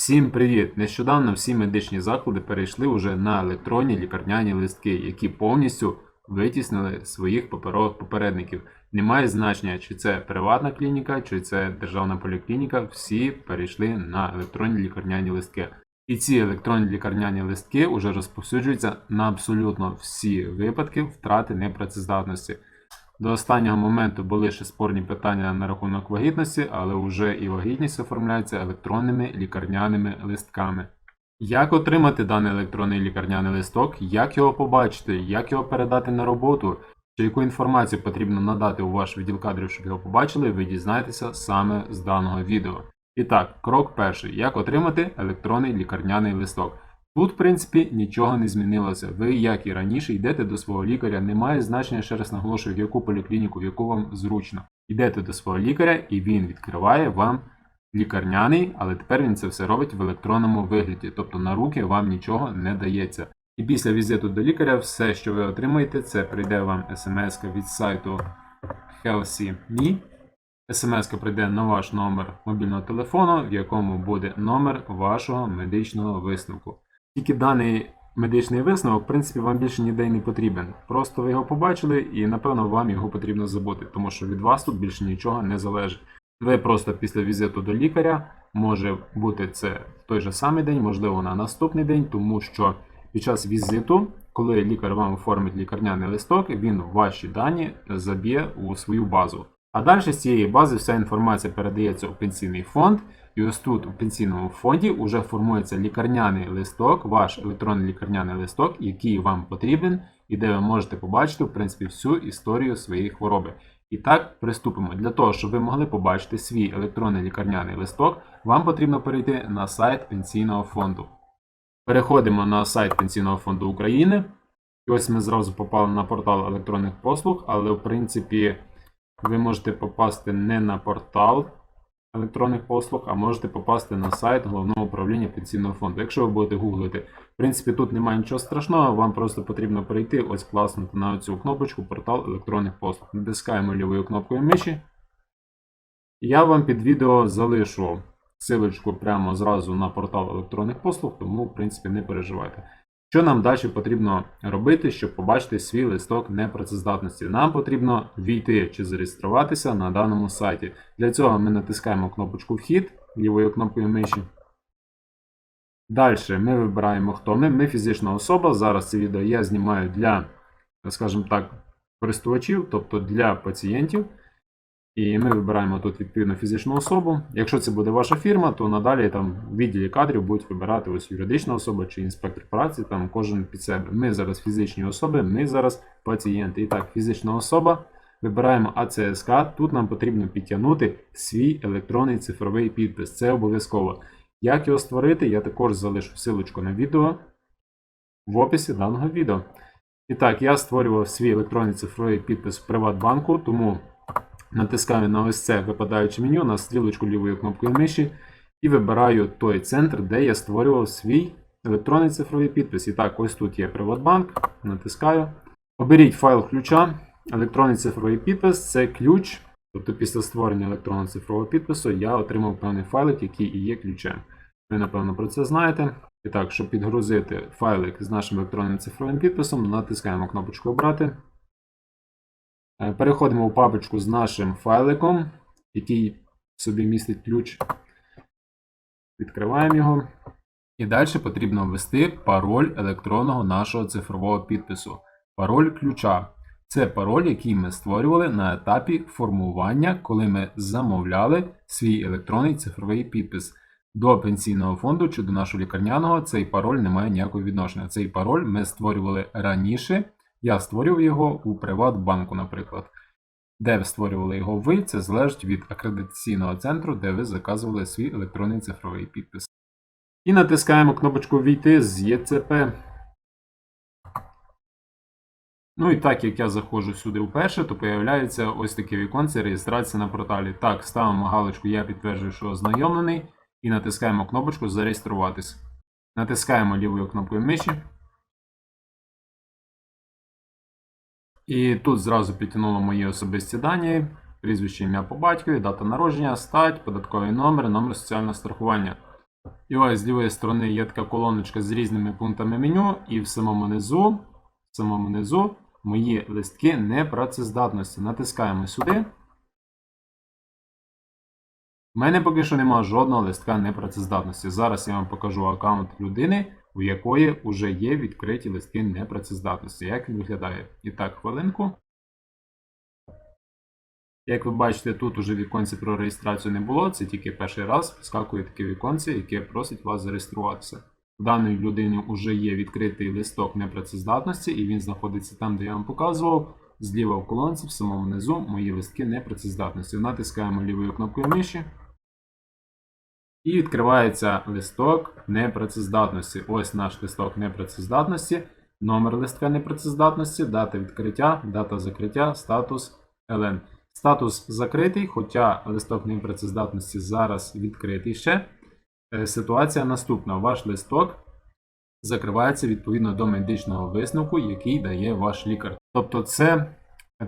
Всім привіт! Нещодавно всі медичні заклади перейшли уже на електронні лікарняні листки, які повністю витіснили своїх паперових попередників. Немає значення, чи це приватна клініка, чи це державна поліклініка. Всі перейшли на електронні лікарняні листки. І ці електронні лікарняні листки вже розповсюджуються на абсолютно всі випадки втрати непрацездатності. До останнього моменту були ще спорні питання на рахунок вагітності, але вже і вагітність оформляється електронними лікарняними листками. Як отримати даний електронний лікарняний листок, як його побачити, як його передати на роботу, чи яку інформацію потрібно надати у ваш відділ кадрів, щоб його побачили, ви дізнаєтеся саме з даного відео. І так, крок перший: як отримати електронний лікарняний листок. Тут, в принципі, нічого не змінилося. Ви, як і раніше, йдете до свого лікаря, немає значення, ще раз наголошую, в яку поліклініку, в яку вам зручно. Йдете до свого лікаря і він відкриває вам лікарняний, але тепер він це все робить в електронному вигляді, тобто на руки вам нічого не дається. І після візиту до лікаря все, що ви отримаєте, це прийде вам смс від сайту Healthy.me. смс прийде на ваш номер мобільного телефону, в якому буде номер вашого медичного висновку. Тільки даний медичний висновок, в принципі, вам більше ніде й не потрібен. Просто ви його побачили і, напевно, вам його потрібно забути, тому що від вас тут більше нічого не залежить. Ви просто після візиту до лікаря може бути це в той же самий день, можливо, на наступний день, тому що під час візиту, коли лікар вам оформить лікарняний листок, він ваші дані заб'є у свою базу. А далі з цієї бази вся інформація передається у пенсійний фонд, і ось тут у пенсійному фонді вже формується лікарняний листок, ваш електронний лікарняний листок, який вам потрібен, і де ви можете побачити в принципі всю історію своєї хвороби. І так, приступимо. Для того, щоб ви могли побачити свій електронний лікарняний листок, вам потрібно перейти на сайт Пенсійного фонду. Переходимо на сайт Пенсійного фонду України. І ось ми зразу попали на портал електронних послуг, але в принципі ви можете попасти не на портал електронних послуг, а можете попасти на сайт головного управління пенсійного фонду. Якщо ви будете гуглити, в принципі, тут немає нічого страшного, вам просто потрібно перейти, ось класнути на цю кнопочку портал електронних послуг. Натискаємо лівою кнопкою миші. Я вам під відео залишу силочку прямо зразу на портал електронних послуг, тому, в принципі, не переживайте. Що нам далі потрібно робити, щоб побачити свій листок непрацездатності? Нам потрібно війти чи зареєструватися на даному сайті. Для цього ми натискаємо кнопочку Вхід лівою кнопкою миші. Далі ми вибираємо, хто ми. Ми фізична особа. Зараз це відео я знімаю для, скажімо так, користувачів, тобто для пацієнтів. І ми вибираємо тут відповідно фізичну особу. Якщо це буде ваша фірма, то надалі там в відділі кадрів будуть вибирати ось юридична особа чи інспектор праці, там кожен під себе. Ми зараз фізичні особи, ми зараз пацієнти. І так, фізична особа. Вибираємо АЦСК. Тут нам потрібно підтягнути свій електронний цифровий підпис. Це обов'язково. Як його створити, я також залишу ссылочку на відео в описі даного відео. І так, я створював свій електронний цифровий підпис в Приватбанку, тому. Натискаю на ось це випадаюче меню на стрілочку лівою кнопкою миші і вибираю той центр, де я створював свій електронний цифровий підпис. І так, ось тут є Приватбанк. Натискаю. Оберіть файл ключа. Електронний цифровий підпис це ключ. Тобто після створення електронного цифрового підпису я отримав певний файлик, який і є ключем. Ви, напевно, про це знаєте. І так, щоб підгрузити файлик з нашим електронним цифровим підписом, натискаємо кнопочку Обрати. Е, Переходимо у папочку з нашим файликом, який собі містить ключ. Відкриваємо його. І далі потрібно ввести пароль електронного нашого цифрового підпису. Пароль ключа. Це пароль, який ми створювали на етапі формування, коли ми замовляли свій електронний цифровий підпис. До пенсійного фонду чи до нашого лікарняного цей пароль не має ніякого відношення. Цей пароль ми створювали раніше. Я створював його у Приватбанку, наприклад. Де ви створювали його ви, це залежить від акредитаційного центру, де ви заказували свій електронний цифровий підпис. І натискаємо кнопочку Війти з ЄЦП. Ну і так як я заходжу сюди вперше, то появляється ось таке віконце реєстрація на порталі. Так, ставимо галочку Я підтверджую, що ознайомлений, і натискаємо кнопочку Зареєструватись. Натискаємо лівою кнопкою миші. І тут зразу підтягнуло мої особисті дані, прізвище ім'я по батькові, дата народження, стать, податковий номер, номер соціального страхування. І ось з лівої сторони є така колоночка з різними пунктами меню, і в самому низу, в самому низу мої листки непрацездатності. Натискаємо сюди. У мене поки що немає жодного листка непрацездатності. Зараз я вам покажу аккаунт людини, у якої вже є відкриті листки непрацездатності. Як він виглядає? І так, хвилинку. Як ви бачите, тут уже віконці про реєстрацію не було, це тільки перший раз вискакує таке віконце, яке просить вас зареєструватися. У даної людини вже є відкритий листок непрацездатності, і він знаходиться там, де я вам показував. Зліва в колонці, в самому низу, мої листки непрацездатності. Натискаємо лівою кнопкою миші. І відкривається листок непрацездатності. Ось наш листок непрацездатності, номер листка непрацездатності, дата відкриття, дата закриття, статус LN. Статус закритий, хоча листок непрацездатності зараз відкритий ще. Е, Ситуація наступна: ваш листок закривається відповідно до медичного висновку, який дає ваш лікар. Тобто, це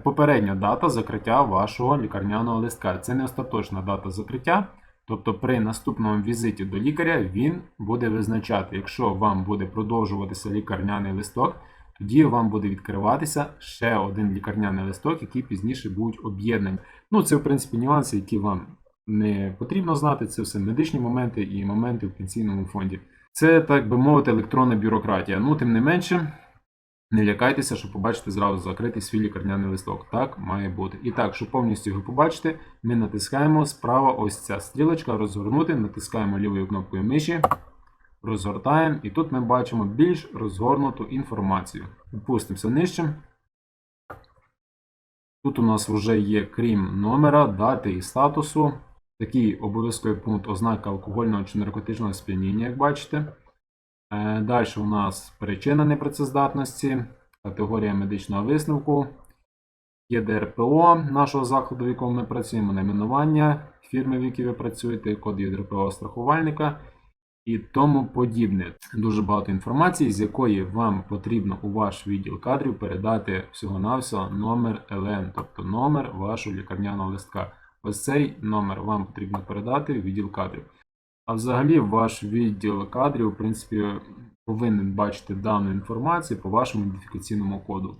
попередня дата закриття вашого лікарняного листка. Це не остаточна дата закриття. Тобто при наступному візиті до лікаря він буде визначати, якщо вам буде продовжуватися лікарняний листок, тоді вам буде відкриватися ще один лікарняний листок, який пізніше будуть об'єднані. Ну, це, в принципі, нюанси, які вам не потрібно знати. Це все медичні моменти і моменти в пенсійному фонді. Це, так би мовити, електронна бюрократія. Ну, тим не менше, не лякайтеся, що побачите зразу закритий свій лікарняний листок. Так має бути. І так, щоб повністю його побачити, ми натискаємо справа ось ця стрілочка розгорнути, натискаємо лівою кнопкою миші, розгортаємо, і тут ми бачимо більш розгорнуту інформацію. Опустимося нижче. Тут у нас вже є, крім номера, дати і статусу, такий обов'язковий пункт ознака алкогольного чи наркотичного сп'яніння, як бачите. Е, Далі у нас причина непрацездатності, категорія медичного висновку, є ДРПО нашого закладу, в якому ми працюємо, найменування фірми, в якій ви працюєте, код ЄДРПО страхувальника і тому подібне. Дуже багато інформації, з якої вам потрібно у ваш відділ кадрів передати всього-навсього номер ЛН, тобто номер вашого лікарняного листка. Ось цей номер вам потрібно передати в відділ кадрів. А взагалі ваш відділ кадрів, в принципі, повинен бачити дану інформацію по вашому ідентифікаційному коду.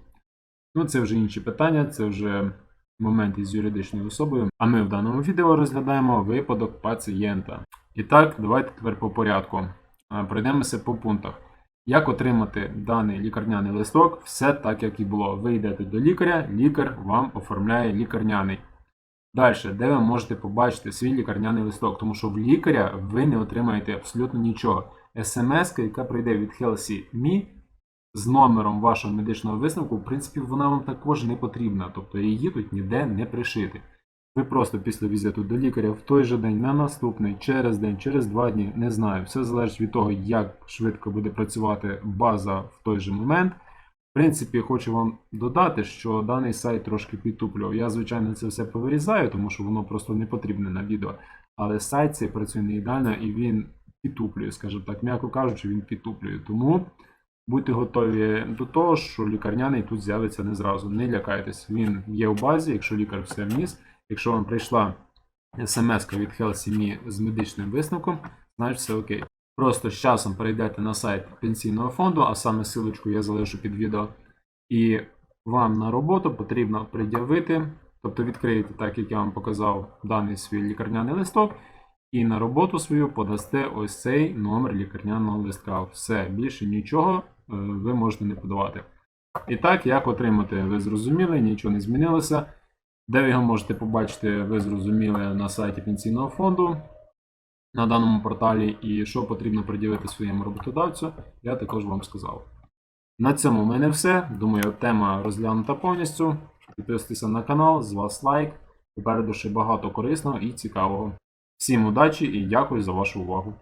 Ну, це вже інші питання, це вже моменти з юридичною особою. А ми в даному відео розглядаємо випадок пацієнта. І так, давайте тепер по порядку. Пройдемося по пунктах. Як отримати даний лікарняний листок? Все так, як і було. Ви йдете до лікаря, лікар вам оформляє лікарняний. Далі, де ви можете побачити свій лікарняний листок, тому що в лікаря ви не отримаєте абсолютно нічого. СМС, яка прийде від HealthyMe з номером вашого медичного висновку, в принципі, вона вам також не потрібна, тобто її тут ніде не пришити. Ви просто після візиту до лікаря в той же день, на наступний, через день, через два дні, не знаю. Все залежить від того, як швидко буде працювати база в той же момент. В принципі, хочу вам додати, що даний сайт трошки підтуплював. Я, звичайно, це все повирізаю, тому що воно просто не потрібне на відео. Але сайт цей працює не ідеально і він підтуплює, скажімо так, м'яко кажучи, він підтуплює. Тому будьте готові до того, що лікарняний тут з'явиться не зразу. Не лякайтесь, він є в базі, якщо лікар все вніс. Якщо вам прийшла смс від HealthyMe з медичним висновком, значить все окей. Просто з часом перейдете на сайт пенсійного фонду, а саме силочку я залишу під відео. І вам на роботу потрібно пред'явити, тобто відкриєте, так як я вам показав, даний свій лікарняний листок, і на роботу свою подасте ось цей номер лікарняного листка. Все, більше нічого е, ви можете не подавати. І так, як отримати, ви зрозуміли, нічого не змінилося. Де ви його можете побачити, ви зрозуміли на сайті пенсійного фонду на даному порталі, і що потрібно приділити своєму роботодавцю, я також вам сказав. На цьому в мене все. Думаю, тема розглянута повністю. Підписуйтеся на канал, з вас лайк. Попереду ще багато корисного і цікавого. Всім удачі і дякую за вашу увагу.